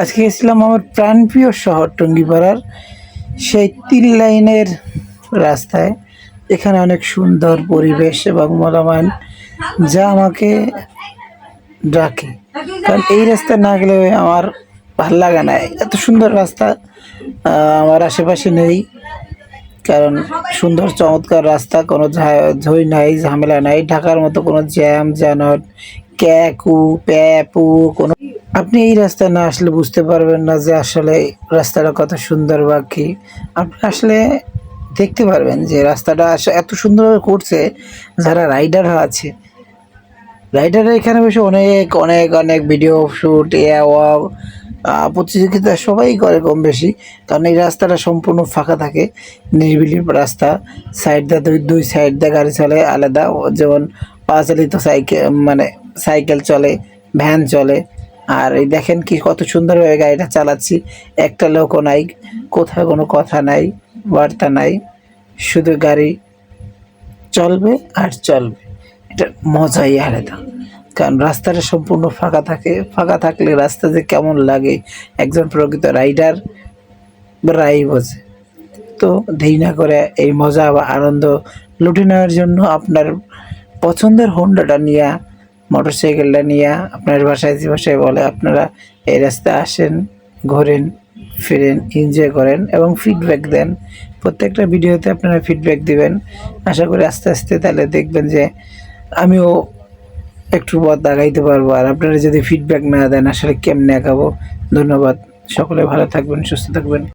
আজকে গেছিলাম আমার প্রাণপ্রিয় শহর টঙ্গিপাড়ার সেই তিন লাইনের রাস্তায়। এখানে অনেক সুন্দর পরিবেশ এবং মলামান যা আমাকে ডাকে। কারণ এই রাস্তা না গেলে আমার ভালো লাগে না। এত সুন্দর রাস্তা আমার আশেপাশে নেই। কারণ সুন্দর চমৎকার রাস্তা, কোনো ঝই নাই, ঝামেলা নাই। ঢাকার মতো কোনো জ্যাম, জানট ক্যাকু, প্যাপু, কোনো আপনি এই রাস্তায় না আসলে বুঝতে পারবেন না যে আসলে রাস্তাটা কত সুন্দর বা কি। আপনি আসলে দেখতে পারবেন যে রাস্তাটা এত সুন্দর করছে, যারা রাইডার আছে। রাইডাররা এখানে বসে অনেক অনেক অনেক ভিডিও শ্যুট ওয়াক প্রতিযোগিতা সবাই করে কম বেশি। কারণ এই রাস্তাটা সম্পূর্ণ ফাঁকা থাকে। নিরিবিলি রাস্তা। সাইড দিয়ে দুই দুই সাইড দিয়ে গাড়ি চলে, আলাদা। যেমন পা চালিত সাইকেল মানে সাইকেল চলে, ভ্যান চলে। আর এই দেখেন কি কত সুন্দরভাবে গাড়িটা চালাচ্ছি। একটা লোকও নাই, কোথাও কোনো কথা নাই, বার্তা নাই। শুধু গাড়ি চলবে আর চলবে। এটা মজাই আলাদা। কারণ রাস্তাটা সম্পূর্ণ ফাঁকা থাকে, ফাঁকা থাকলে রাস্তা যে কেমন লাগে, একজন প্রকৃত রাইডার রাই বোঝে। তো দেরি না করে এই মজা বা আনন্দ লুটে নেওয়ার জন্য আপনার পছন্দের হোন্ডাটা নিয়ে মোটর সাইকেলটা নিয়ে আপনার বাসায় যে বাসায় বলে, আপনারা এই রাস্তায় আসেন, ঘোরেন, ফিরেন এনজয় করেন এবং ফিডব্যাক দেন। প্রত্যেকটা ভিডিওতে আপনারা ফিডব্যাক দিবেন। আশা করি আস্তে আস্তে তাহলে দেখবেন যে আমিও একটু পথ আগাইতে পারব। আর আপনারা যদি ফিডব্যাক না দেন, আসলে কেমনে আগাবো? ধন্যবাদ। সকলে ভালো থাকবেন, সুস্থ থাকবেন।